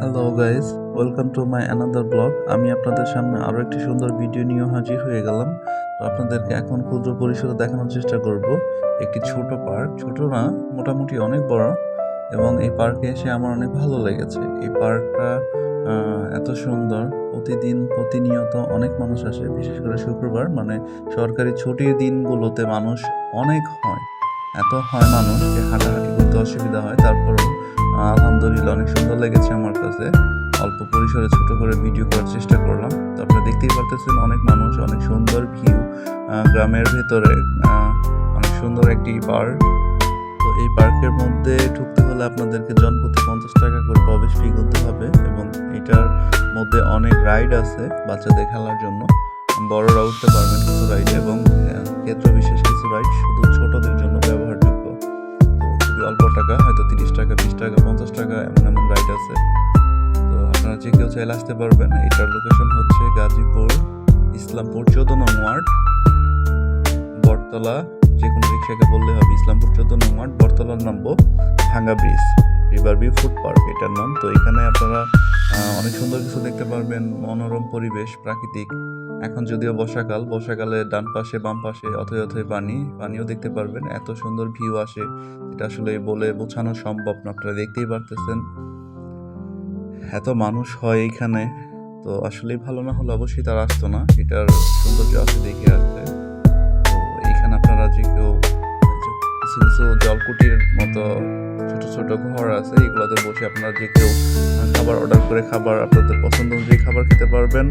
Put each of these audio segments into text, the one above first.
Hello guys welcome to my another blog আমি আপনাদের সামনে আরও একটি সুন্দর ভিডিও নিয়ে হাজির হয়ে গেলাম। তো আপনাদেরকে এখন ক্ষুদ্র পরিসরে দেখানোর চেষ্টা করব। একটি ছোট পার্ক ছোট না, মোটামুটি অনেক বড়। এবং এই পার্কে এসে আমার অনেক ভালো লেগেছে। এই পার্কটা এত সুন্দর। প্রতিদিন প্রতিনিয়ত অনেক মানুষ আসে, বিশেষ করে শুক্রবার। মানে সরকারি ছুটির দিনগুলোতে মানুষ অনেক হয়। এত হয় মানুষ যে হাঁটাহাঁটি করতে অসুবিধা হয়। তারপরেও আলহামদুলিল্লাহ, অনেক সুন্দর লেগেছে আমার কাছে। অল্প পরিসরে ছোট করে ভিডিও করার চেষ্টা করলাম। তো আপনারা দেখতেই পারতেছেন অনেক মানুষ, অনেক সুন্দর ভিউ গ্রামের ভেতরে অনেক সুন্দর একটি পার্ক তো এই পার্কের মধ্যে ঢুকতে হলে আপনাদেরকে জনপ্রতি পঞ্চাশ টাকা করে প্রবেশ ফি করতে হবে এবং এটার মধ্যে অনেক রাইড আছে বাচ্চাদের খেলার জন্য। বড়রা উঠতে পারবেন কিছু রাইড এবং ক্ষেত্র বিশেষ কিছু রাইড শুধু পঞ্চাশ টাকা এমন এমন রাইড আছে। তো আপনারা যে কেউ চাইলে আসতে পারবেন। এটার লোকেশন হচ্ছে গাজীপুর, ইসলামপুর চোদ্দ নং ওয়ার্ড। বটতলা যে কোনো রিক্সাকে বললে হবে, ইসলামপুর চোদ্দ নং ওয়ার্ড, বটতলার নামবো ভাঙ্গা bridge river view food park এটার নাম। তো এখানে আপনারা অনেক সুন্দর কিছু দেখতে পারবেন। মনোরম পরিবেশ, প্রাকৃতিক। এখন যদিও বর্ষাকাল, বর্ষাকালে ডান পাশে, বাম পাশে অথই অথই পানি, পানিও দেখতে পারবেন। এত সুন্দর ভিউ আসে এটা আসলে বলে বোঝানো সম্ভব না। আপনারা দেখতেই পারতেছেন। এত মানুষ হয় এইখানে, তো আসলেই ভালো না হলে অবশ্যই তারা আসতো না। এটার সৌন্দর্য আছে দেখে আসছে কিছু কিছু জলকুটির মতো ছোট ছোট ঘর আছে, এগুলোতে বসে আপনারা যে কেউ খাবার অর্ডার করে খাবার আপনাদের পছন্দ অনুযায়ী খাবার খেতে পারবেন।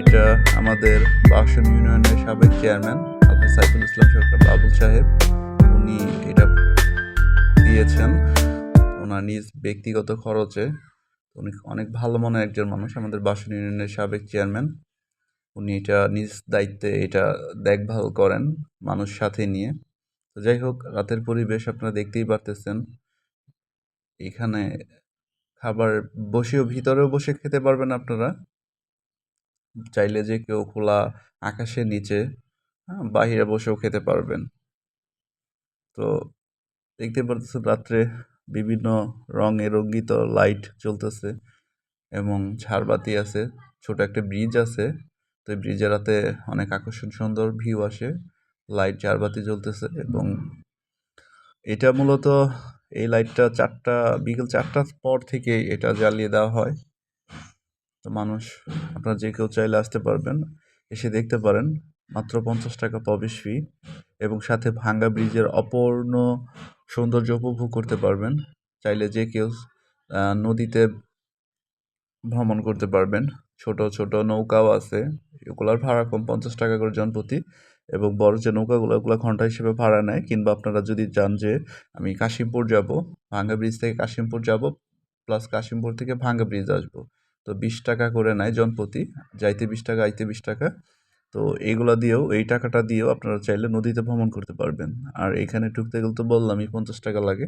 এটা আমাদের বাসন ইউনিয়নের সাবেক চেয়ারম্যান, আলহাজ সাইফুল ইসলাম সরকার, বাবুল সাহেব। উনি এটা দিয়েছেন। ওনার নিজ ব্যক্তিগত খরচে। উনি অনেক ভালো মনে একজন মানুষ, আমাদের বাসন ইউনিয়নের সাবেক চেয়ারম্যান। উনি এটা নিজ দায়িত্বে এটা দেখভাল করেন মানুষ সাথে নিয়ে। তো যাই হোক রাতের পরিবেশ আপনারা দেখতেই পারতেছেন। এখানে খাবার বসেও ভিতরেও বসে খেতে পারবেন আপনারা। চাইলে যে কেউ খোলা আকাশের নিচে হ্যাঁ, বাহিরে বসেও খেতে পারবেন। তো দেখতে পারতেছেন রাত্রে বিভিন্ন রঙে রঙ্গিত লাইট জ্বলতেছে এবং ঝাড়বাতি আছে ছোট একটা ব্রিজ আছে। তো এই ব্রিজের রাতে অনেক আকর্ষণ সুন্দর ভিউ আসে। লাইট ঝাড়বাতি জ্বলতেছে এবং এটা মূলত এই লাইটটা চারটা, বিকেল চারটার পর থেকে এটা জ্বালিয়ে দেওয়া হয়। তো মানুষ, আপনারা যে কেউ চাইলে আসতে পারবেন, এসে দেখতে পারেন। মাত্র পঞ্চাশ টাকা প্রবেশ ফি এবং সাথে ভাঙ্গা ব্রিজের অপূর্ণ সৌন্দর্য উপভোগ করতে পারবেন। চাইলে যে কেউ নদীতে ভ্রমণ করতে পারবেন। ছোট ছোট নৌকাও আছে। এগুলোর ভাড়া কম, পঞ্চাশ টাকা করে জনপ্রতি। এবং বড় যে নৌকাগুলো, ওগুলো ঘণ্টা হিসেবে ভাড়া নেয়। কিংবা আপনারা যদি চান যে, আমি কাশিমপুর যাব, ভাঙ্গা ব্রিজ থেকে কাশিমপুর যাব, প্লাস কাশিমপুর থেকে ভাঙ্গা ব্রিজ আসব। তো বিশ টাকা করে নেয় জনপ্রতি, যাইতে বিশ টাকা, আইতে বিশ টাকা। তো এইগুলো দিয়েও, এই টাকাটা দিয়েও আপনারা চাইলে নদীতে ভ্রমণ করতে পারবেন। আর এখানে ঢুকতে গেলে তো বললামই, পঞ্চাশ টাকা লাগে।